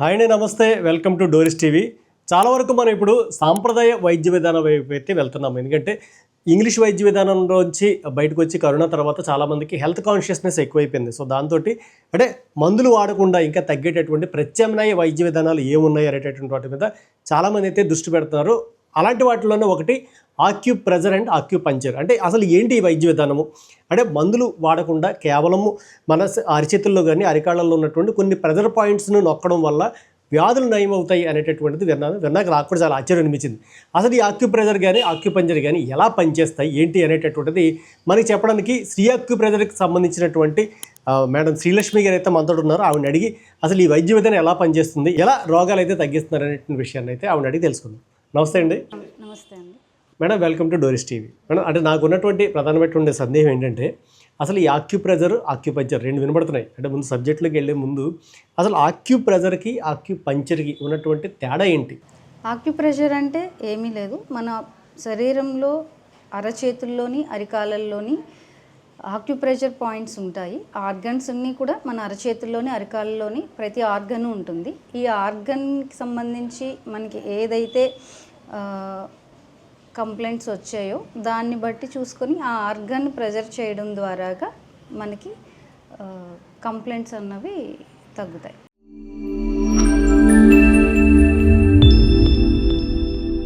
Hi అండి నమస్తే. Welcome to Doris TV. చాలా వరకు మనం ఇప్పుడు సాంప్రదాయ వైద్య విధానం వైపు అయితే వెళ్తున్నాం. ఎందుకంటే ఇంగ్లీష్ వైద్య విధానంలోంచి బయటకు వచ్చి కరోనా తర్వాత చాలామందికి హెల్త్ కాన్షియస్నెస్ ఎక్కువైపోయింది. సో దాంతో అంటే మందులు వాడకుండా ఇంకా తగ్గేటటువంటి ప్రత్యామ్నాయ వైద్య విధానాలు ఏమున్నాయి అనేటటువంటి వాటి మీద చాలామంది అయితే దృష్టి పెడుతున్నారు. అలాంటి వాటిలోనే ఒకటి acupressure and acupuncture అంటే అసలు ఏంటి ఈ వైద్య విధానము? అంటే మందులు వాడకుండా కేవలము మన అరిచేతుల్లో కానీ అరికాళ్ళల్లో ఉన్నటువంటి కొన్ని ప్రెజర్ పాయింట్స్ను నొక్కడం వల్ల వ్యాధులు నయమవుతాయి అనేటటువంటిది విన్నాను. విన్నాక నాకు కూడా చాలా ఆశ్చర్యం అనిపించింది. అసలు ఈ ఆక్యుప్రెజర్ కానీ ఆక్యుపంచర్ కానీ ఎలా పనిచేస్తాయి? ఏంటి అనేటటువంటిది మనకి చెప్పడానికి శ్రీ ఆక్యుప్రెజర్కి సంబంధించినటువంటి మేడం శ్రీలక్ష్మి గారు అయితే మనతో ఉన్నారు. ఆవిడని అడిగి అసలు ఈ వైద్య విధానం ఎలా పనిచేస్తుంది? ఎలా రోగాలు అయితే తగ్గిస్తున్నారు అనేటువంటి విషయాన్ని అయితే ఆవిడని అడిగి తెలుసుకుందాం. నమస్తే అండి. నమస్తే అండి. Madam welcome to Doris TV. Madam అంటే నాకు ఉన్నటువంటి ప్రధానమైనటువంటి సందేహం ఏంటంటే అసలు ఈ ఆక్యుప్రెజర్ ఆక్యుపంచర్ రెండు వినబడుతున్నాయి. అంటే ముందు సబ్జెక్టులోకి వెళ్ళే ముందు అసలు ఆక్యుప్రెజర్కి ఆక్యుపంచర్కి ఉన్నటువంటి తేడా ఏంటి? ఆక్యుప్రెషర్ అంటే ఏమీ లేదు. మన శరీరంలో అరచేతుల్లోని అరికాలల్లోని ఆక్యుప్రెషర్ పాయింట్స్ ఉంటాయి. ఆర్గన్స్ అన్నీ కూడా మన అరచేతుల్లోని అరికాలలోని ప్రతి ఆర్గన్ ఉంటుంది. ఈ ఆర్గన్కి సంబంధించి మనకి ఏదైతే కంప్లైంట్స్ వచ్చాయో దాన్ని బట్టి చూసుకొని ఆ ఆర్గన్ ప్రెజర్ చేయడం ద్వారాగా మనకి కంప్లైంట్స్ అన్నవి తగ్గుతాయి.